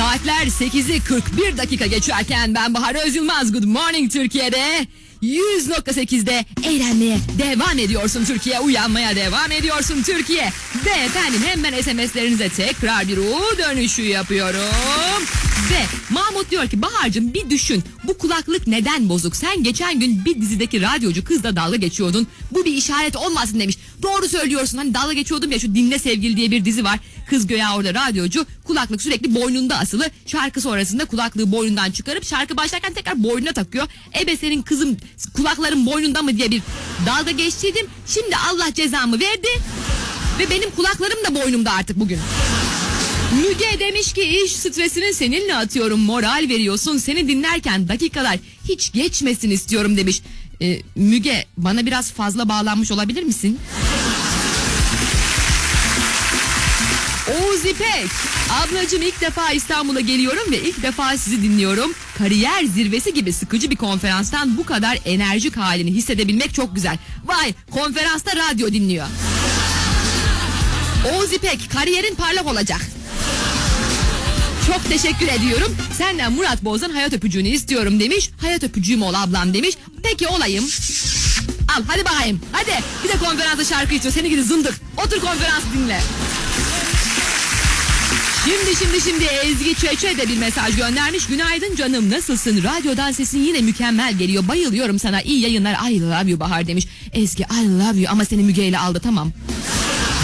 Saatler 8'i 41 dakika geçerken ben Bahar Özyılmaz. Good morning Türkiye'de. 100.8'de eğlenmeye devam ediyorsun Türkiye. Uyanmaya devam ediyorsun Türkiye. Ve efendim hemen SMS'lerinize tekrar bir U dönüşü yapıyorum. Ve Mahmut diyor ki Bahar'cığım bir düşün. Bu kulaklık neden bozuk? Sen geçen gün bir dizideki radyocu kızla dalga geçiyordun. Bu bir işaret olmasın demiş. Doğru söylüyorsun. Hani dalga geçiyordum ya şu Dinle Sevgili diye bir dizi var. Kız göya orada radyocu. Kulaklık sürekli boynunda asılı. Şarkı sonrasında kulaklığı boynundan çıkarıp şarkı başlarken tekrar boynuna takıyor. Ebe senin kızım kulakların boynunda mı diye bir dalga geçtiydim. Şimdi Allah cezamı verdi. Ve benim kulaklarım da boynumda artık bugün. Müge demiş ki iş stresini seninle atıyorum moral veriyorsun seni dinlerken dakikalar hiç geçmesin istiyorum demiş. Ee, Müge bana biraz fazla bağlanmış olabilir misin? İpek. Ablacığım ilk defa İstanbul'a geliyorum ve ilk defa sizi dinliyorum. Kariyer zirvesi gibi sıkıcı bir konferanstan bu kadar enerjik halini hissedebilmek çok güzel. Vay konferansta radyo dinliyor. Oğuz İpek kariyerin parlak olacak. Çok teşekkür ediyorum. Senden Murat Boz'dan hayat öpücüğünü istiyorum demiş. Hayat öpücüğüm ol ablam demiş. Peki olayım. Al hadi bakayım. Hadi bir de konferansta şarkı istiyor. Seni gidi zındık. Otur konferans dinle. Şimdi şimdi şimdi Ezgi Çeçe de bir mesaj göndermiş. Günaydın canım nasılsın? Radyodan sesin yine mükemmel geliyor. Bayılıyorum sana. İyi yayınlar. I love you Bahar demiş. Ezgi I love you ama seni Müge ile aldı tamam.